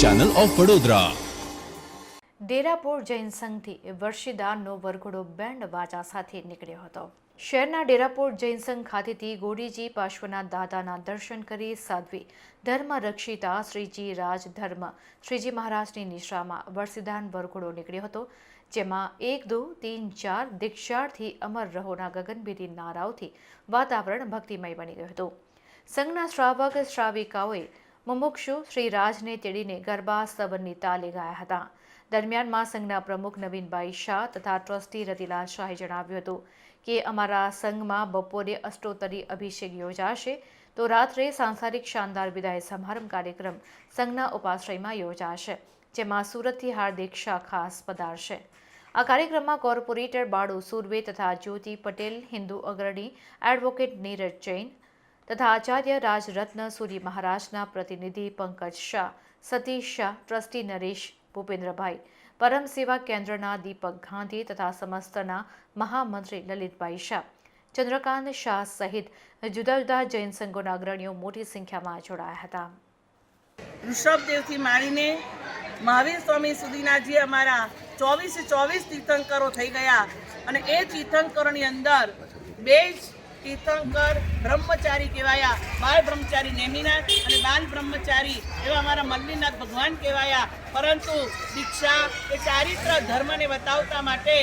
Channel of Vadodara ડેરાપોર Jain સંઘથી વર્ષીદાનનો વરઘોડો બેન્ડ વાજા સાથે નીકળ્યો હતો. શહેરના ડેરાપોર જૈન સંઘ ખાતેથી ગોડીજી પાર્શ્વનાથ દાદાના દર્શન કરી સાધ્વી ધર્મ રક્ષિતા શ્રીજી રાજ ધર્મ શ્રીજી મહારાજની નિશ્રામાં વર્ષીદાન વરઘોડો નીકળ્યો હતો, જેમાં એક, દો, તીન, ચાર દીક્ષાર્થી અમર રહોના ગગનભેદી નારાઓથી વાતાવરણ ભક્તિમય બની ગયું હતું. સંઘના શ્રાવક શ્રાવિકાઓએ મુમુક્ષુ શ્રી રાજને તેડીને ગરબા સબરની તાલે ગાયા હતા. દરમિયાનમાં સંઘના પ્રમુખ નવીનભાઈ શાહ તથા ટ્રસ્ટી રતિલાલ શાહે જણાવ્યું હતું કે, અમારા સંઘમાં બપોરે અષ્ટોત્તરી અભિષેક યોજાશે, તો રાત્રે સાંસારિક શાનદાર વિદાય સમારંભ કાર્યક્રમ સંઘના ઉપાશ્રયમાં યોજાશે, જેમાં સુરતથી હાર્દિક શાહ ખાસ પધારશે. આ કાર્યક્રમમાં કોર્પોરેટર બાળુ સુરવે તથા જ્યોતિ પટેલ, હિન્દુ અગ્રણી એડવોકેટ નીરજ જૈન તથા આચાર્ય રાજરત્ન સૂરી મહારાજના પ્રતિનિધિ પંકજ શાહ, સતીશ શાહ, ટ્રસ્ટી નરેશ ભૂપેન્દ્રભાઈ, પરમ સેવા કેન્દ્રના દીપક ગાંધી તથા સમસ્તના મહામંત્રી લલિતભાઈ શાહ, ચંદ્રકાંત શાહ સહિત જુદા જુદા જૈન સંઘોના અગ્રણીઓ મોટી સંખ્યામાં જોડાયા હતા. ઋષભદેવથી માંડીને મહાવીર સ્વામી સુધીના જે અમારા ચોવીસે ચોવીસ તીર્થંકરો થઈ ગયા અને એ તીર્થંકરોની અંદર બે તીર્થંકર, બ્રહ્મચારી કહેવાયા, બાળ બ્રહ્મચારી નેમિનાથ અને બાલ બ્રહ્મચારી એવા અમારા મલ્લીનાથ ભગવાન કહેવાયા. પરંતુ દીક્ષા એ ચારિત્ર ધર્મને બતાવતા માટે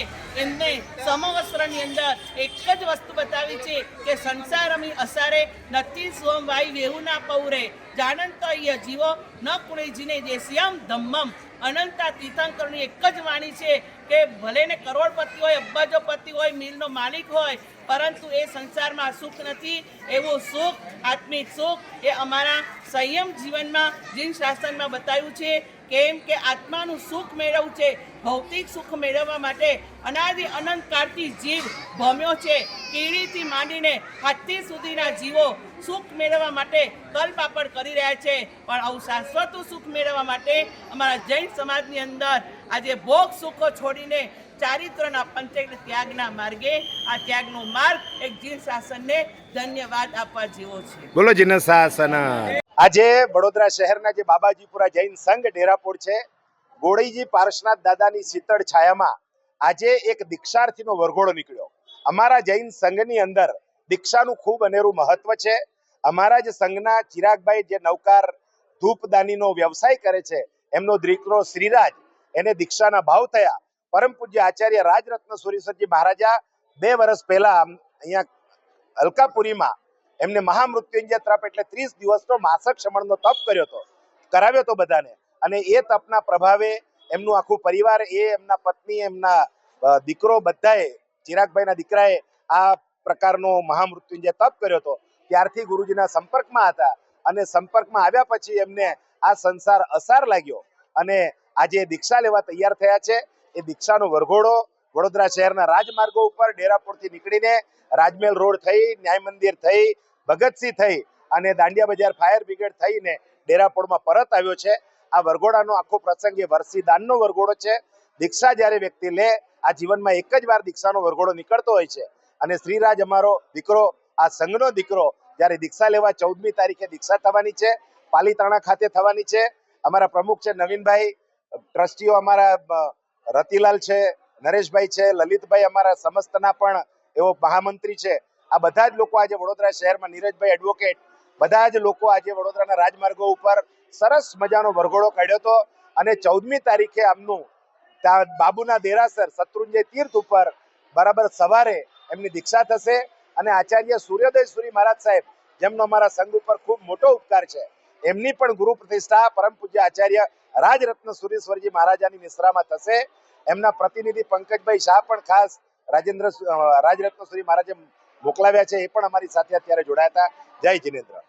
એમને સમવસ્ત્રની અંદર એક જ વસ્તુ બતાવી છે કે સંસારમી અસારે નથી સ્વમ વાય વેહુ ના પૌરે. જાણંતો ય જીવો ન કુણે જીને દેશ્યામ ધમ્મમ. અનંતા તીર્થંકરની એક જ વાણી છે કે ભલે ને કરોડપતિ હોય, અબજોપતિ હોય, મિલનો માલિક હોય, પરંતુ એ સંસારમાં સુખ નથી, એવું સુખ, આત્મિક સુખ એ અમારા સંયમ જીવનમાં, જીન શાસનમાં બતાવ્યું છે કેમ કે આત્માનું સુખ મેળવવું છે, ભૌતિક સુખ મેળવવા માટે અનાદિ અનંત કાળથી જીવ ભમ્યો છે. કીડીથી માંડીને હાથી સુધીના જીવો સુખ મેળવવા માટે કલપાપડ કરી રહ્યા છે. પણ આવું શાશ્વત સુખ મેળવવા માટે અમારા જૈન સમાજની અંદર આજે ભોગ સુખો છોડીને ચારિત્રના પંચક ત્યાગના માર્ગે આ ત્યાગનો માર્ગ એક જીન શાસનને ધન્યવાદ આપવા જેવો છે. બોલો જીન શાસન. આજે વડોદરા શહેરના જે બાબાજીપુરા જૈન સંઘ ડેરાપોર છે ગોળીજી પાર્શનાથ દાદાની શીતળ છાયામાં આજે એક દીક્ષાર્થીનો વરઘોડો નીકળ્યો. અમારા જૈન સંઘની અંદર દીક્ષાનું ખૂબ અનેરું મહત્વ છે. અમારા જ સંઘના ચિરાગભાઈ જે નૌકાર ધૂપદાનીનો વ્યવસાય કરે છે, એમનો દીકરો શ્રીરાજ, એને દીક્ષાના ભાવ થયા. પરમ પૂજ્ય આચાર્ય રાજરત્ન સુરીસરજી મહારાજા બે વર્ષ પહેલા અહીંયા અલકાપુરીમાં એમને મહામૃત્યુંજય તપ એટલે ત્રીસ દિવસનો માસક શમણનો તપ કર્યો હતો, કરાવ્યો હતો બધાને. અને એ તપના પ્રભાવે એમનું આખું પરિવાર, એ એમના પત્ની, એમના દીકરો બધાએ, ચિરાગભાઈના દીકરાએ આ પ્રકારનો મહામૃત્યુંજય તપ કર્યો હતો. ત્યારથી ગુરુજીના સંપર્કમાં હતા અને સંપર્કમાં આવ્યા પછી એમને આ સંસાર અસાર લાગ્યો. અને આજે દીક્ષા લેવા તૈયાર થયા છે. એ દીક્ષાનો વરઘોડો વડોદરા શહેરના રાજમાર્ગો ઉપર ડેરાપુરથી નીકળીને રાજમહેલ રોડ થઈ, ન્યાય મંદિર થઈ, ભગતસિંહ થઈ અને દાંડિયા બજાર ફાયર બ્રિગેડ થઈને ડેરાપોરમાં પરત આવ્યો છે. આ વરઘોડાનો આખો પ્રસંગ એ દાનનો વરઘોડો છે. દીક્ષા જ્યારે વ્યક્તિ લે, આ જીવનમાં એક જ વાર દીક્ષાનો વરઘોડો નીકળતો હોય છે. અને શ્રીરાજ અમારો દીકરો આ સંઘનો દીકરો જ્યારે દીક્ષા લેવા ચૌદમી તારીખે દીક્ષા થવાની છે, પાલીતાણા ખાતે થવાની છે. અમારા પ્રમુખ છે નવીનભાઈ, ટ્રસ્ટીઓ અમારા રતિલાલ છે, નરેશભાઈ છે, લલિતભાઈ અમારા સમસ્તના પણ એવો મહામંત્રી છે. આ બધા જ લોકો આજે વડોદરા શહેરમાં, નીરજભાઈ એડવોકેટ બધા જ લોકો આજે વડોદરાના રાજમાર્ગો ઉપર સરસ મજાનો વરઘોડો કાઢ્યો હતો અને ચૌદમી તારીખે આમનું ત્યાં બાબુના દેરાસર, શત્રુંજય તીર્થ ઉપર બરાબર સવારે એમની દીક્ષા થશે. અને આચાર્ય સૂર્યોદય સુરી મહારાજ સાહેબ, જેમનો અમારા સંઘ ઉપર ખૂબ મોટો ઉપકાર છે, એમની પણ ગુરુ પ્રતિષ્ઠા પરમ પૂજ્ય આચાર્ય રાજરત્ન સુરેશ્વરજી મહારાજાની નિશ્રામાં થશે. એમના પ્રતિનિધિ પંકજભાઈ શાહ પણ ખાસ રાજેન્દ્ર રાજરત્ન સુરી મહારાજે મોકલાવ્યા છે, એ પણ અમારી સાથે અત્યારે જોડાયા હતા. જય જિનેન્દ્ર.